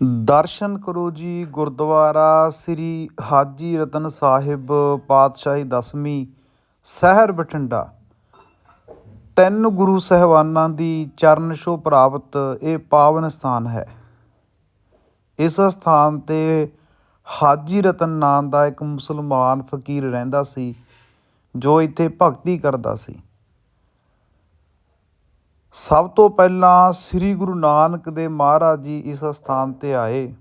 ਦਰਸ਼ਨ ਕਰੋ ਜੀ ਗੁਰਦੁਆਰਾ ਸ੍ਰੀ ਹਾਜੀ ਰਤਨ ਸਾਹਿਬ ਪਾਤਸ਼ਾਹੀ ਦਸਵੀਂ ਸ਼ਹਿਰ ਬਠਿੰਡਾ। ਤਿੰਨ ਗੁਰੂ ਸਾਹਿਬਾਨਾਂ ਦੀ ਚਰਨ ਛੋਹ ਪ੍ਰਾਪਤ ਇਹ ਪਾਵਨ ਸਥਾਨ ਹੈ। ਇਸ ਸਥਾਨ ਤੇ ਹਾਜੀ ਰਤਨ ਨਾਂ ਦਾ ਇੱਕ ਮੁਸਲਮਾਨ ਫਕੀਰ ਰਹਿੰਦਾ ਸੀ, ਜੋ ਇੱਥੇ ਭਗਤੀ ਕਰਦਾ ਸੀ। ਸਭ ਤੋਂ ਪਹਿਲਾਂ ਸ੍ਰੀ ਗੁਰੂ ਨਾਨਕ ਦੇਵ ਮਹਾਰਾਜ ਜੀ ਇਸ ਸਥਾਨ ਤੇ ਆਏ।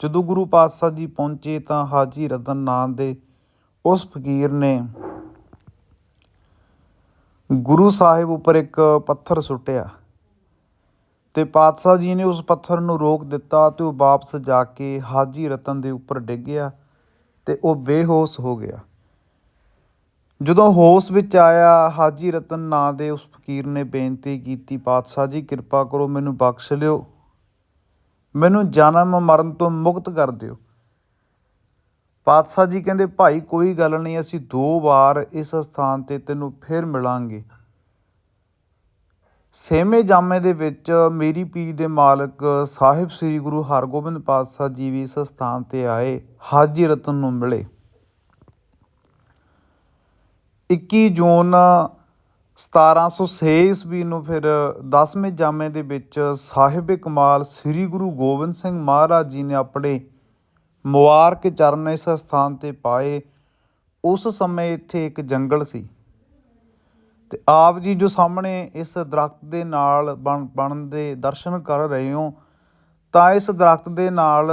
ਜਦੋਂ ਗੁਰੂ ਪਾਤਸ਼ਾਹ ਜੀ ਪਹੁੰਚੇ ਤਾਂ ਹਾਜੀ ਰਤਨ ਨਾਂ ਦੇ ਉਸ ਫਕੀਰ ਨੇ ਗੁਰੂ ਸਾਹਿਬ ਉੱਪਰ ਇੱਕ ਪੱਥਰ ਸੁੱਟਿਆ ਤੇ ਪਾਤਸ਼ਾਹ ਜੀ ਨੇ ਉਸ ਪੱਥਰ ਨੂੰ ਰੋਕ ਦਿੱਤਾ ਤੇ ਉਹ ਵਾਪਸ ਜਾ ਕੇ ਹਾਜੀ ਰਤਨ ਦੇ ਉੱਪਰ ਡਿੱਗਿਆ ਤੇ ਉਹ ਬੇਹੋਸ਼ ਹੋ ਗਿਆ। ਜਦੋਂ ਹੋਸ਼ ਵਿੱਚ ਆਇਆ, ਹਾਜੀ ਰਤਨ ਨਾਂ ਦੇ ਉਸ ਫਕੀਰ ਨੇ ਬੇਨਤੀ ਕੀਤੀ, ਪਾਤਸ਼ਾਹ ਜੀ, ਕਿਰਪਾ ਕਰੋ ਮੈਨੂੰ ਬਖਸ਼ ਲਿਓ। ਮੈਨੂੰ ਜਨਮ ਮਰਨ ਤੋਂ ਮੁਕਤ ਕਰ ਦਿਓ। ਪਾਤਸ਼ਾਹ ਜੀ ਕਹਿੰਦੇ, ਭਾਈ, ਕੋਈ ਗੱਲ ਨਹੀਂ, ਅਸੀਂ ਦੋ ਵਾਰ ਇਸ ਸਥਾਨ ਤੇ ਤੈਨੂੰ ਫਿਰ ਮਿਲਾਂਗੇ। ਸੇਮੇ ਜਾਮੇ ਦੇ ਵਿੱਚ ਮੇਰੀ ਪੀਰ ਦੇ ਮਾਲਕ ਸਾਹਿਬ ਸ੍ਰੀ ਗੁਰੂ ਹਰਗੋਬਿੰਦ ਪਾਤਸ਼ਾਹ ਜੀ ਵੀ ਇਸ ਸਥਾਨ ਤੇ ਆਏ, ਹਾਜੀ ਰਤਨ ਨੂੰ ਮਿਲੇ। 21 ਜੂਨ 1706 ਈਸਵੀ ਨੂੰ ਫਿਰ 10ਵੇਂ ਜਾਮੇ ਦੇ ਵਿੱਚ ਸਾਹਿਬ ਕਮਾਲ ਸ੍ਰੀ ਗੁਰੂ ਗੋਬਿੰਦ ਸਿੰਘ ਮਹਾਰਾਜ ਜੀ ਨੇ ਆਪਣੇ ਮੁਬਾਰਕ ਚਰਨ ਇਸ ਸਥਾਨ ਤੇ ਪਾਏ। ਉਸ ਸਮੇਂ ਇੱਥੇ ਇੱਕ ਜੰਗਲ ਸੀ ਤੇ ਆਪ ਜੀ ਜੋ ਸਾਹਮਣੇ ਇਸ ਦਰਖਤ ਦੇ ਨਾਲ ਬਣ ਬਣਨ ਦੇ ਦਰਸ਼ਨ ਕਰ ਰਹੇ ਹੋ, ਤਾਂ ਇਸ ਦਰਖਤ ਦੇ ਨਾਲ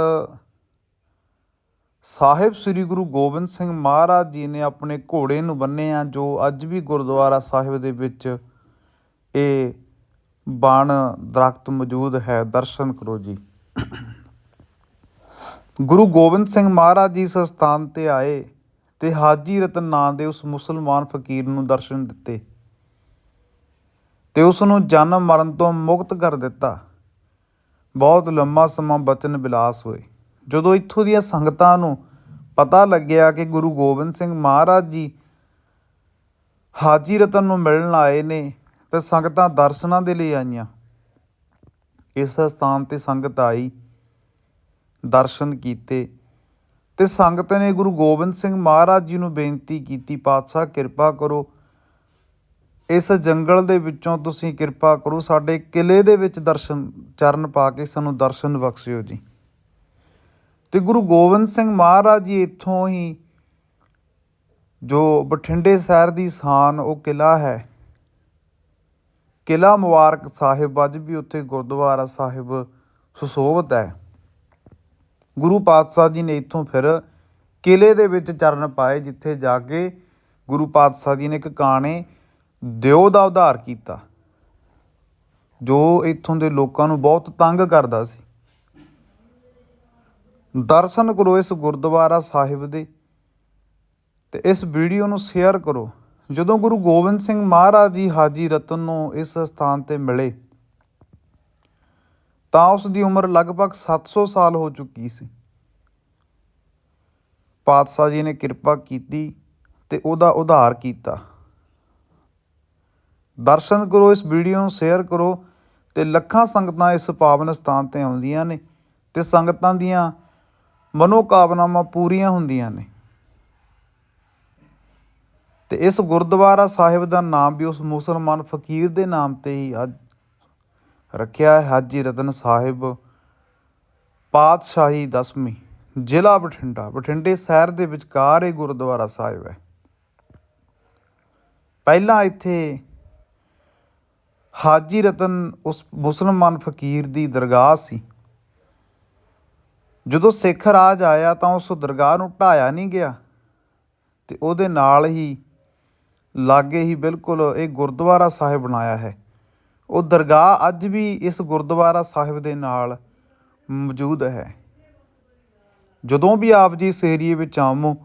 ਸਾਹਿਬ ਸ੍ਰੀ ਗੁਰੂ ਗੋਬਿੰਦ ਸਿੰਘ ਮਹਾਰਾਜ ਜੀ ਨੇ ਆਪਣੇ ਘੋੜੇ ਨੂੰ ਬੰਨਿਆ ਜੋ ਅੱਜ ਵੀ ਗੁਰਦੁਆਰਾ ਸਾਹਿਬ ਦੇ ਵਿੱਚ ਇਹ ਬਾਣ ਦਰਖਤ ਮੌਜੂਦ ਹੈ। ਦਰਸ਼ਨ ਕਰੋ ਜੀ। ਗੁਰੂ ਗੋਬਿੰਦ ਸਿੰਘ ਮਹਾਰਾਜ ਜੀ ਇਸ ਸਥਾਨ ਤੇ ਆਏ ਤੇ ਹਾਜੀ ਰਤਨ ਨਾਂ ਦੇ ਉਸ ਮੁਸਲਮਾਨ ਫਕੀਰ ਨੂੰ ਦਰਸ਼ਨ ਦਿੱਤੇ ਤੇ ਉਸ ਨੂੰ ਜਨਮ ਮਰਨ ਤੋਂ ਮੁਕਤ ਕਰ ਦਿੱਤਾ। ਬਹੁਤ ਲੰਮਾ ਸਮਾਂ ਬਚਨ ਬਿਲਾਸ ਹੋਏ। ਜਦੋਂ ਇੱਥੋਂ ਦੀਆਂ ਸੰਗਤਾਂ ਨੂੰ ਪਤਾ ਲੱਗਿਆ ਕਿ ਗੁਰੂ ਗੋਬਿੰਦ ਸਿੰਘ ਮਹਾਰਾਜ ਜੀ ਹਾਜੀ ਰਤਨ ਨੂੰ ਮਿਲਣ ਆਏ ਨੇ, ਤੇ ਸੰਗਤਾਂ ਦਰਸ਼ਨਾਂ ਦੇ ਲਈ ਆਈਆਂ। ਇਸ ਸਥਾਨ ਤੇ ਸੰਗਤ ਆਈ, ਦਰਸ਼ਨ ਕੀਤੇ, ਤੇ ਸੰਗਤ ਨੇ ਗੁਰੂ ਗੋਬਿੰਦ ਸਿੰਘ ਮਹਾਰਾਜ ਜੀ ਨੂੰ ਬੇਨਤੀ ਕੀਤੀ, ਪਾਤਸ਼ਾਹ, ਕਿਰਪਾ ਕਰੋ। ਇਸ ਜੰਗਲ ਦੇ ਵਿੱਚੋਂ ਤੁਸੀਂ ਕਿਰਪਾ ਕਰੋ, ਸਾਡੇ ਕਿਲੇ ਦੇ ਵਿੱਚ ਦਰਸ਼ਨ, ਚਰਨ ਪਾ ਕੇ ਸਾਨੂੰ ਦਰਸ਼ਨ ਬਖਸ਼ਿਓ ਜੀ। ਤੇ ਗੁਰੂ ਗੋਬਿੰਦ ਸਿੰਘ ਮਹਾਰਾਜ ਜੀ ਇੱਥੋਂ ਹੀ ਜੋ ਬਠਿੰਡੇ ਸ਼ਹਿਰ ਦੀ ਸ਼ਾਨ, ਉਹ ਕਿਲਾ ਹੈ। ਕਿਲਾ ਮੁਬਾਰਕ ਸਾਹਿਬ, ਅੱਜ ਵੀ ਉੱਥੇ ਗੁਰਦੁਆਰਾ ਸਾਹਿਬ ਸੁਸ਼ੋਭਿਤ ਹੈ। ਗੁਰੂ ਪਾਤਸ਼ਾਹ ਜੀ ਨੇ ਇੱਥੋਂ ਫਿਰ ਕਿਲੇ ਦੇ ਵਿੱਚ ਚਰਨ ਪਾਏ, ਜਿੱਥੇ ਜਾ ਕੇ ਗੁਰੂ ਪਾਤਸ਼ਾਹ ਜੀ ਨੇ ਇੱਕ ਕਾਣੇ ਦਿਓ ਦਾ ਉਧਾਰ ਕੀਤਾ, ਜੋ ਇੱਥੋਂ ਦੇ ਲੋਕਾਂ ਨੂੰ ਬਹੁਤ ਤੰਗ ਕਰਦਾ ਸੀ। ਦਰਸ਼ਨ ਕਰੋ ਇਸ ਗੁਰਦੁਆਰਾ ਸਾਹਿਬ ਦੇ ਤੇ ਇਸ ਵੀਡੀਓ ਨੂੰ ਸ਼ੇਅਰ ਕਰੋ। ਜਦੋਂ ਗੁਰੂ ਗੋਬਿੰਦ ਸਿੰਘ ਮਹਾਰਾਜ ਜੀ ਹਾਜੀ ਰਤਨ ਨੂੰ ਇਸ ਸਥਾਨ ਤੇ ਮਿਲੇ, ਤਾਂ ਉਸ ਦੀ ਉਮਰ ਲਗਭਗ 700 ਸਾਲ ਹੋ ਚੁੱਕੀ ਸੀ। ਪਾਤਸ਼ਾਹ ਜੀ ਨੇ ਕਿਰਪਾ ਕੀਤੀ ਤੇ ਉਹਦਾ ਉਧਾਰ ਕੀਤਾ। ਦਰਸ਼ਨ ਕਰੋ, ਇਸ ਵੀਡੀਓ ਨੂੰ ਸ਼ੇਅਰ ਕਰੋ ਤੇ ਲੱਖਾਂ ਸੰਗਤਾਂ ਇਸ ਪਾਵਨ ਸਥਾਨ ਤੇ ਆਉਂਦੀਆਂ ਨੇ ਤੇ ਸੰਗਤਾਂ ਦੀਆਂ ਮਨੋਕਾਮਨਾਵਾਂ ਪੂਰੀਆਂ ਹੁੰਦੀਆਂ ਨੇ। ਤੇ ਇਸ ਗੁਰਦੁਆਰਾ ਸਾਹਿਬ ਦਾ ਨਾਮ ਵੀ ਉਸ ਮੁਸਲਮਾਨ ਫਕੀਰ ਦੇ ਨਾਮ ਤੇ ਹੀ ਅੱਜ ਰੱਖਿਆ ਹੈ, ਹਾਜੀ ਰਤਨ ਸਾਹਿਬ ਪਾਤਸ਼ਾਹੀ ਦਸਵੀਂ, ਜ਼ਿਲ੍ਹਾ ਬਠਿੰਡਾ। ਬਠਿੰਡੇ ਸ਼ਹਿਰ ਦੇ ਵਿਚਕਾਰ ਇਹ ਗੁਰਦੁਆਰਾ ਸਾਹਿਬ ਹੈ। ਪਹਿਲਾਂ ਇੱਥੇ ਹਾਜੀ ਰਤਨ ਉਸ ਮੁਸਲਮਾਨ ਫਕੀਰ ਦੀ ਦਰਗਾਹ ਸੀ। ਜਦੋਂ ਸਿੱਖ ਰਾਜ ਆਇਆ ਤਾਂ ਉਸ ਦਰਗਾਹ ਨੂੰ ਢਾਇਆ ਨਹੀਂ ਗਿਆ ਤੇ ਉਹਦੇ ਨਾਲ ਹੀ ਲਾਗੇ ਹੀ ਬਿਲਕੁਲ ਇਹ ਗੁਰਦੁਆਰਾ ਸਾਹਿਬ ਬਣਾਇਆ ਹੈ। ਉਹ ਦਰਗਾਹ ਅੱਜ ਵੀ ਇਸ ਗੁਰਦੁਆਰਾ ਸਾਹਿਬ ਦੇ ਨਾਲ ਮੌਜੂਦ ਹੈ। ਜਦੋਂ ਵੀ ਆਪ ਜੀ ਇਸ ਏਰੀਏ ਵਿੱਚ ਆਵੋ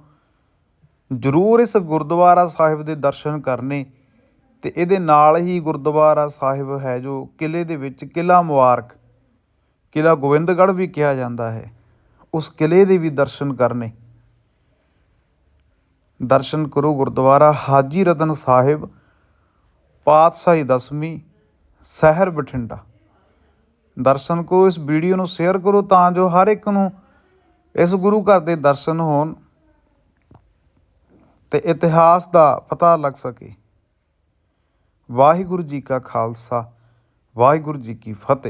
ਜ਼ਰੂਰ ਇਸ ਗੁਰਦੁਆਰਾ ਸਾਹਿਬ ਦੇ ਦਰਸ਼ਨ ਕਰਨੇ ਤੇ ਇਹਦੇ ਨਾਲ ਹੀ ਗੁਰਦੁਆਰਾ ਸਾਹਿਬ ਹੈ ਜੋ ਕਿਲੇ ਦੇ ਵਿੱਚ ਕਿਲਾ ਮੁਬਾਰਕ ਕਿਲਾ ਗੋਬਿੰਦਗੜ੍ਹ ਵੀ ਕਿਹਾ ਜਾਂਦਾ ਹੈ। ਉਸ ਕਿਲੇ ਦੇ ਵੀ ਦਰਸ਼ਨ ਕਰਨੇ। ਦਰਸ਼ਨ ਕਰੋ ਗੁਰਦੁਆਰਾ ਹਾਜੀ ਰਤਨ ਸਾਹਿਬ, ਪਾਤਸ਼ਾਹੀ ਦਸਵੀਂ, ਸ਼ਹਿਰ ਬਠਿੰਡਾ। ਦਰਸ਼ਨ ਕਰੋ, ਇਸ ਵੀਡੀਓ ਨੂੰ ਸ਼ੇਅਰ ਕਰੋ ਤਾਂ ਜੋ ਹਰ ਇੱਕ ਨੂੰ ਇਸ ਗੁਰੂ ਘਰ ਦੇ ਦਰਸ਼ਨ ਹੋਣ ਤੇ ਇਤਿਹਾਸ ਦਾ ਪਤਾ ਲੱਗ ਸਕੇ। ਵਾਹਿਗੁਰੂ ਜੀ ਕਾ ਖਾਲਸਾ, ਵਾਹਿਗੁਰੂ ਜੀ ਕੀ ਫਤਿਹ।